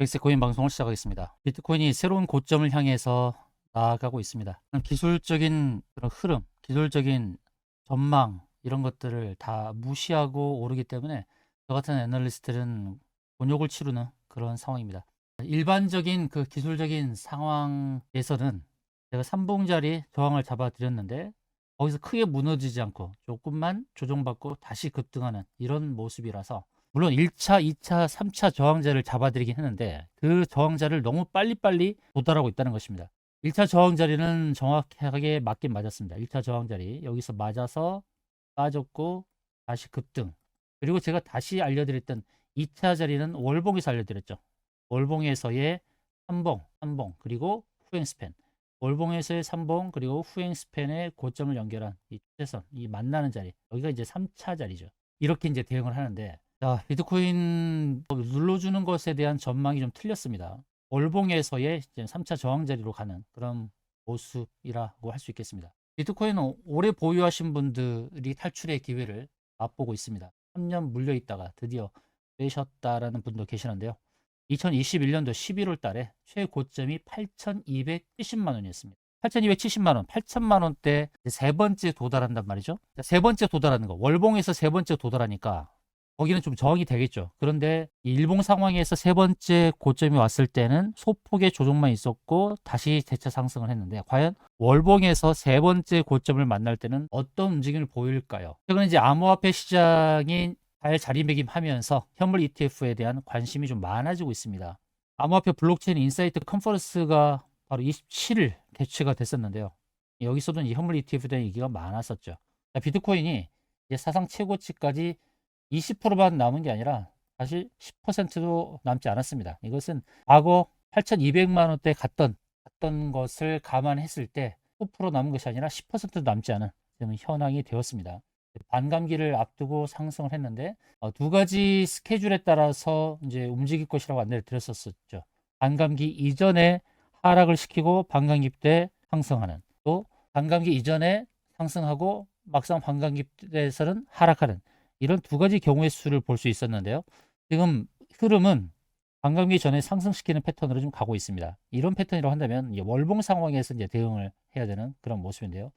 백세코인 방송을 시작하겠습니다. 비트코인이 새로운 고점을 향해서 나아가고 있습니다. 기술적인 그런 흐름, 기술적인 전망 이런 것들을 다 무시하고 오르기 때문에 저 같은 애널리스트들은 곤욕을 치르는 그런 상황입니다. 일반적인 그 기술적인 상황에서는 제가 3봉자리 저항을 잡아드렸는데 거기서 크게 무너지지 않고 조금만 조정받고 다시 급등하는 이런 모습이라서 물론 1차, 2차, 3차 저항자를 잡아드리긴 했는데 그 저항자를 너무 빨리빨리 도달하고 있다는 것입니다. 1차 저항자리는 정확하게 맞긴 맞았습니다. 1차 저항자리 여기서 맞아서 빠졌고 다시 급등 그리고 제가 다시 알려드렸던 2차 자리는 월봉에서 알려드렸죠. 월봉에서의 3봉, 3봉 그리고 후행 스팬 월봉에서의 3봉 그리고 후행 스팬의 고점을 연결한 이 추세선 이 만나는 자리 여기가 이제 3차 자리죠. 이렇게 이제 대응을 하는데 자 비트코인 눌러주는 것에 대한 전망이 좀 틀렸습니다. 월봉에서의 이제 3차 저항 자리로 가는 그런 모습이라고 할 수 있겠습니다. 비트코인은 오래 보유하신 분들이 탈출의 기회를 맛보고 있습니다. 3년 물려 있다가 드디어 빼셨다라는 분도 계시는데요. 2021년도 11월 달에 최고점이 8,270만 원이었습니다. 8,270만 원, 8천만 원대 세 번째 도달한단 말이죠. 세 번째 도달하는 거. 월봉에서 세 번째 도달하니까 거기는 좀 저항이 되겠죠. 그런데 이 일봉 상황에서 세 번째 고점이 왔을 때는 소폭의 조정만 있었고 다시 재차 상승을 했는데 과연 월봉에서 세 번째 고점을 만날 때는 어떤 움직임을 보일까요? 최근 이제 암호화폐 시장이 잘 자리매김하면서 현물 ETF에 대한 관심이 좀 많아지고 있습니다. 암호화폐 블록체인 인사이트 컨퍼런스가 바로 27일 개최가 됐었는데요. 여기서도 이 현물 ETF에 대한 얘기가 많았었죠. 자, 비트코인이 사상 최고치까지 20%만 남은 게 아니라 사실 10%도 남지 않았습니다. 이것은 과거 8,200만 원대 갔던 갔던 것을 감안했을 때 9% 남은 것이 아니라 10%도 남지 않은 지금 현황이 되었습니다. 반감기를 앞두고 상승을 했는데 어, 두 가지 스케줄에 따라서 이제 움직일 것이라고 안내를 드렸었죠. 반감기 이전에 하락을 시키고 반감기 때 상승하는 또 반감기 이전에 상승하고 막상 반감기 때에서는 하락하는 이런 두 가지 경우의 수를 볼 수 있었는데요. 지금 흐름은 반감기 전에 상승시키는 패턴으로 좀 가고 있습니다. 이런 패턴이라고 한다면 월봉 상황에서 이제 대응을 해야 되는 그런 모습인데요.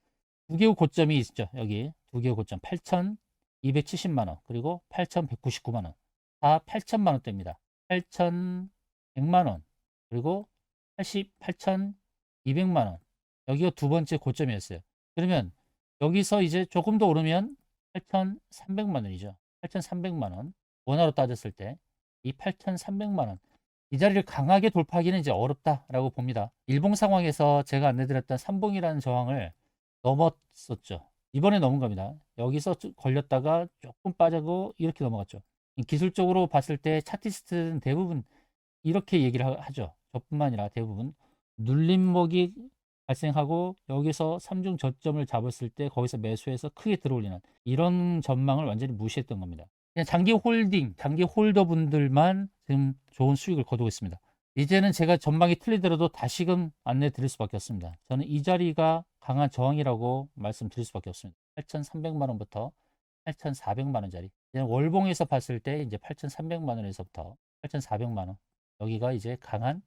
두 개의 고점이 있죠. 여기 두 개의 고점 8,270만 원 그리고 8,199만 원. 다 8천만 원대입니다. 8,100만 원 그리고 88,200만 원. 여기가 두 번째 고점이었어요. 그러면 여기서 이제 조금 더 오르면 8,300만 원이죠. 8,300만 원. 원화로 따졌을 때 이 8,300만 원. 이 자리를 강하게 돌파하기는 이제 어렵다라고 봅니다. 일봉 상황에서 제가 안내드렸던 삼봉이라는 저항을 넘었었죠. 이번에 넘은 겁니다. 여기서 쭉 걸렸다가 조금 빠지고 이렇게 넘어갔죠. 기술적으로 봤을 때 차티스트는 대부분 이렇게 얘기를 하- 하죠. 저뿐만 아니라 대부분 눌림목이 발생하고 여기서 삼중 저점을 잡았을 때 거기서 매수해서 크게 들어올리는 이런 전망을 완전히 무시했던 겁니다. 그냥 장기 홀딩, 장기 홀더 분들만 지금 좋은 수익을 거두고 있습니다. 이제는 제가 전망이 틀리더라도 다시금 안내 드릴 수밖에 없습니다. 저는 이 자리가 강한 저항이라고 말씀드릴 수밖에 없습니다. 8,300만 원부터 8,400만 원짜리. 월봉에서 봤을 때 이제 8,300만 원에서부터 8,400만 원. 여기가 이제 강한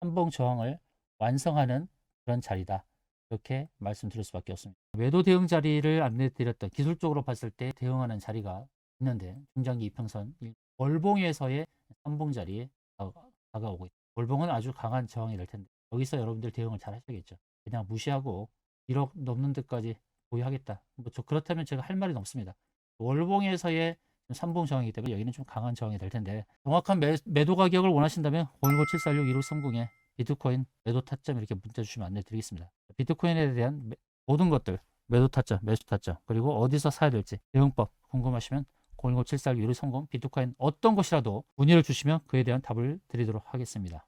한봉 저항을 완성하는 그런 자리다. 이렇게 말씀드릴 수밖에 없습니다. 외도 대응 자리를 안내 드렸던 기술적으로 봤을 때 대응하는 자리가 있는데 중장기 이평선 월봉에서의 삼봉 자리에 다가- 다가오고 있다. 월봉은 아주 강한 저항이 될 텐데 여기서 여러분들 대응을 잘 하셔야겠죠. 그냥 무시하고 1억 넘는 데까지 보유하겠다. 뭐 저 그렇다면 제가 할 말이 없습니다. 월봉에서의 삼봉 저항이기 때문에 여기는 좀 강한 저항이 될 텐데 정확한 매, 매도 가격을 원하신다면 010-746-1530에 비트코인 매도 타점 이렇게 문자 주시면 안내 드리겠습니다. 비트코인에 대한 매- 모든 것들 매도 타점, 매수 타점 그리고 어디서 사야 될지 대응법 궁금하시면 010-746-1530 비트코인 어떤 것이라도 문의를 주시면 그에 대한 답을 드리도록 하겠습니다.